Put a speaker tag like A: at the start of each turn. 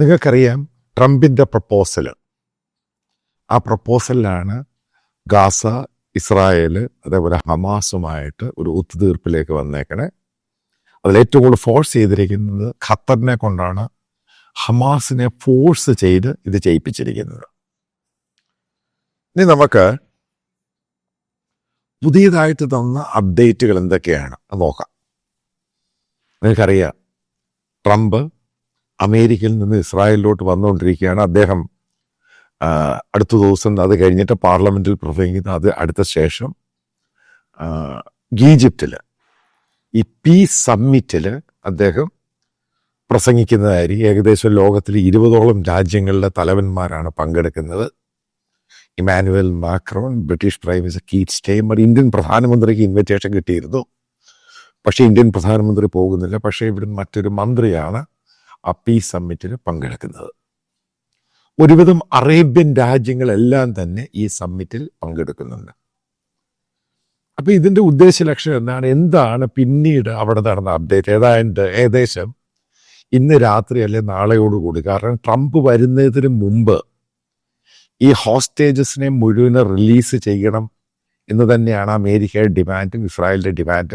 A: നിങ്ങൾക്കറിയാം ട്രംപിന്റെ പ്രപ്പോസൽ. ആ പ്രപ്പോസലിലാണ് ഗാസ ഇസ്രായേൽ അതേപോലെ ഹമാസുമായിട്ട് ഒരു ഒത്തുതീർപ്പിലേക്ക് വന്നേക്കണേ. അതിലേറ്റവും കൂടുതൽ ഫോഴ്സ് ചെയ്തിരിക്കുന്നത് ഖത്തറിനെ കൊണ്ടാണ് ഹമാസിനെ ഫോഴ്സ് ചെയ്ത് ഇത് ചെയ്യിപ്പിച്ചിരിക്കുന്നത് ഇനി നമുക്ക് പുതിയതായിട്ട് തന്ന അപ്ഡേറ്റുകൾ എന്തൊക്കെയാണ്? നോക്കാം. നിങ്ങൾക്കറിയാം ട്രംപ് അമേരിക്കയിൽ നിന്ന് ഇസ്രായേലിലോട്ട് വന്നുകൊണ്ടിരിക്കുകയാണ് അദ്ദേഹം. അടുത്ത ദിവസം അത് കഴിഞ്ഞിട്ട് പാർലമെന്റിൽ പ്രസംഗിക്കുന്ന അത് അടുത്ത ശേഷം ഈജിപ്തിൽ ഈ പീസ് സമ്മിറ്റിൽ അദ്ദേഹം പ്രസംഗിക്കുന്നതായിരിക്കും. ഏകദേശം ലോകത്തിൽ ഇരുപതോളം രാജ്യങ്ങളിലെ തലവന്മാരാണ് പങ്കെടുക്കുന്നത്. Emmanuel Macron British prime minister Keir Starmer Indian പ്രധാനമന്ത്രിക്ക് ഇൻവിറ്റേഷൻ കിട്ടിയിരുന്നു. പക്ഷേ ഇന്ത്യൻ പ്രധാനമന്ത്രി പോകുന്നില്ല. പക്ഷേ ഇവിടെ മറ്റൊരു മന്ത്രിയാണ് ആ സമ്മിറ്റിന് പങ്കെടുക്കുന്നത്. ഒരുവിധം അറേബ്യൻ രാജ്യങ്ങളെല്ലാം തന്നെ ഈ സമ്മിറ്റിൽ പങ്കെടുക്കുന്നുണ്ട്. അപ്പൊ ഇതിന്റെ ഉദ്ദേശ ലക്ഷ്യം എന്താണ്? എന്താണ് പിന്നീട് അവിടെ നടന്ന അപ്ഡേറ്റ്? ഏതാണ്ട് ഏകദേശം ഇന്ന് രാത്രി അല്ലെ നാളെയോടുകൂടി കാരണം ട്രംപ് വരുന്നതിന് മുമ്പ് ഈ ഹോസ്റ്റേജസിനെ മുഴുവൻ റിലീസ് ചെയ്യണം എന്ന് തന്നെയാണ് അമേരിക്കയുടെ ഡിമാൻഡും ഇസ്രായേലിന്റെ ഡിമാൻഡും.